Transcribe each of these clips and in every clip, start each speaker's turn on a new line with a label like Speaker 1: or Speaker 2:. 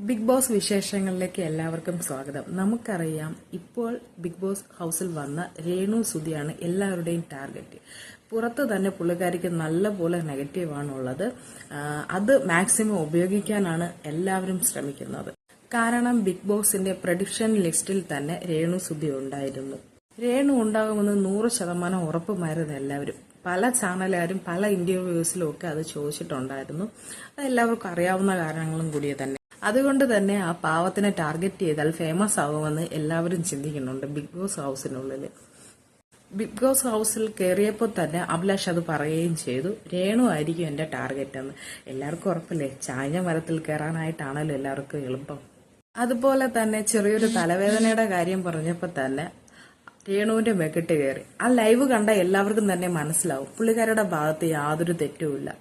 Speaker 1: Big boss വിശേഷങ്ങളിലേക്ക് എല്ലാവർക്കും സ്വാഗതം. നമുക്കറിയാം ഇപ്പോൾ ബിഗ് ബോസ് ഹൗസിൽ വന്ന രേണു സുധിയാണ് എല്ലാവരുടെയും ടാർഗറ്റ്. പുറത്ത് തന്നെ പുള്ളിക്കാരിക്ക് നല്ലപോലെ നെഗറ്റീവാണുള്ളത് അത് മാക്സിമം ഉപയോഗിക്കാനാണ് എല്ലാവരും ശ്രമിക്കുന്നത്. കാരണം ബിഗ് ബോസിന്റെ പ്രഡിക്ഷൻ ലിസ്റ്റിൽ തന്നെ രേണു സുധി ഉണ്ടായിരുന്നു. രേണു ഉണ്ടാകുമെന്ന് നൂറ് ശതമാനം ഉറപ്പുമായിരുന്നു എല്ലാവരും. പല ചാനലുകാരും പല ഇന്റർവ്യൂസിലും ഒക്കെ അത് ചോദിച്ചിട്ടുണ്ടായിരുന്നു. അത് എല്ലാവർക്കും അറിയാവുന്ന കാരണങ്ങളും കൂടിയ തന്നെ അതുകൊണ്ട് തന്നെ ആ പാവത്തിനെ ടാർഗറ്റ് ചെയ്താൽ ഫേമസ് ആകുമെന്ന് എല്ലാവരും ചിന്തിക്കുന്നുണ്ട് ബിഗ് ബോസ് ഹൗസിനുള്ളിൽ ബിഗ് ബോസ് ഹൗസിൽ കയറിയപ്പോൾ തന്നെ അഭിലാഷ് അത് പറയുകയും ചെയ്തു. രേണു ആയിരിക്കും എന്റെ ടാർഗറ്റ് എന്ന് എല്ലാവർക്കും ഉറപ്പില്ലേ? ചായ മരത്തിൽ കയറാനായിട്ടാണല്ലോ എല്ലാവർക്കും എളുപ്പം. അതുപോലെ തന്നെ ചെറിയൊരു തലവേദനയുടെ കാര്യം പറഞ്ഞപ്പോൾ തന്നെ രേണുവിന്റെ മെക്കിട്ട് കയറി ആ ലൈവ് കണ്ട എല്ലാവർക്കും തന്നെ മനസ്സിലാവും. പുള്ളിക്കാരുടെ ഭാഗത്ത് യാതൊരു തെറ്റുമില്ല.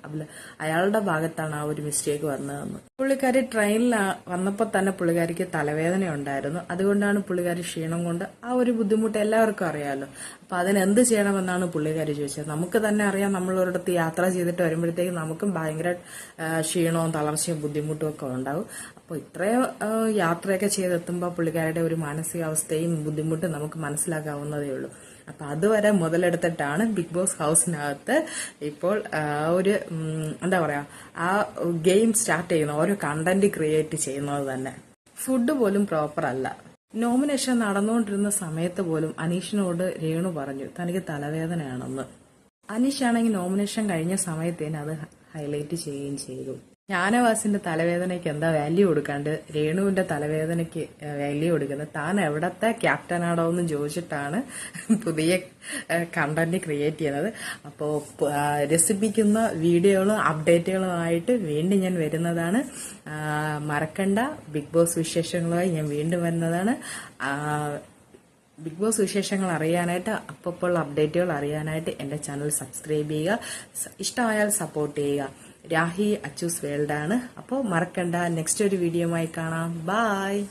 Speaker 1: അയാളുടെ ഭാഗത്താണ് ആ ഒരു മിസ്റ്റേക്ക് വന്നതെന്ന്. പുള്ളിക്കാരി ട്രെയിനിൽ വന്നപ്പോൾ തന്നെ പുള്ളിക്കാരിക്ക് തലവേദന ഉണ്ടായിരുന്നു. അതുകൊണ്ടാണ് പുള്ളിക്കാരി ക്ഷീണം കൊണ്ട് ആ ഒരു ബുദ്ധിമുട്ട് എല്ലാവർക്കും അറിയാമല്ലോ അപ്പൊ അതിനെന്ത് ചെയ്യണമെന്നാണ് പുള്ളിക്കാരി ചോദിച്ചത്. നമുക്ക് തന്നെ അറിയാം നമ്മൾ ഒരിടത്ത് യാത്ര ചെയ്തിട്ട് വരുമ്പോഴത്തേക്കും നമുക്കും ഭയങ്കര ക്ഷീണവും തളർച്ചയും ബുദ്ധിമുട്ടും ഒക്കെ ഉണ്ടാവും. അപ്പോൾ ഇത്രയും യാത്രയൊക്കെ ചെയ്തെത്തുമ്പോൾ പുള്ളിക്കാരുടെ ഒരു മാനസികാവസ്ഥയും ബുദ്ധിമുട്ടും നമുക്ക് മനസ്സിലാക്കാവുന്നതേ ഉള്ളൂ. അപ്പൊ അതുവരെ മുതലെടുത്തിട്ടാണ് ബിഗ് ബോസ് ഹൗസിനകത്ത് ഇപ്പോൾ ഒരു എന്താ പറയാ ആ ഗെയിം സ്റ്റാർട്ട് ചെയ്യുന്ന ഓരോ കണ്ടന്റ് ക്രിയേറ്റ് ചെയ്യുന്നത് തന്നെ. ഫുഡ് പോലും പ്രോപ്പർ അല്ല. നോമിനേഷൻ നടന്നുകൊണ്ടിരുന്ന സമയത്ത് പോലും അനീഷിനോട് രേണു പറഞ്ഞു തനിക്ക് തലവേദനയാണെന്ന്. അനീഷ് ആണെങ്കിൽ നോമിനേഷൻ കഴിഞ്ഞ സമയത്തേന് അത് ഹൈലൈറ്റ് ചെയ്യുകയും ചെയ്തു. ജ്ഞാനവാസിന്റെ തലവേദനയ്ക്ക് എന്താ വാല്യൂ കൊടുക്കാണ്ട് രേണുവിന്റെ തലവേദനയ്ക്ക് വാല്യൂ കൊടുക്കുന്നത്? താൻ എവിടത്തെ ക്യാപ്റ്റനാണോ എന്ന് ചോദിച്ചിട്ടാണ് പുതിയ കണ്ടന്റ് ക്രിയേറ്റ് ചെയ്യുന്നത്. അപ്പോൾ രസിപ്പിക്കുന്ന വീഡിയോകളും അപ്ഡേറ്റുകളുമായിട്ട് വീണ്ടും ഞാൻ വരുന്നതാണ്. മറക്കണ്ട. ബിഗ് ബോസ് വിശേഷങ്ങളുമായി ഞാൻ വീണ്ടും വരുന്നതാണ്. ബിഗ് ബോസ് വിശേഷങ്ങൾ അറിയാനായിട്ട് അപ്പോൾ അപ്ഡേറ്റുകൾ അറിയാനായിട്ട് എന്റെ ചാനൽ സബ്സ്ക്രൈബ് ചെയ്യുക. ഇഷ്ടമായാൽ സപ്പോർട്ട് ചെയ്യുക. രാഹി അച്ചൂസ് വേൾഡാണ്. അപ്പോൾ മറക്കണ്ട നെക്സ്റ്റ് ഒരു വീഡിയോ കാണാം. ബായ്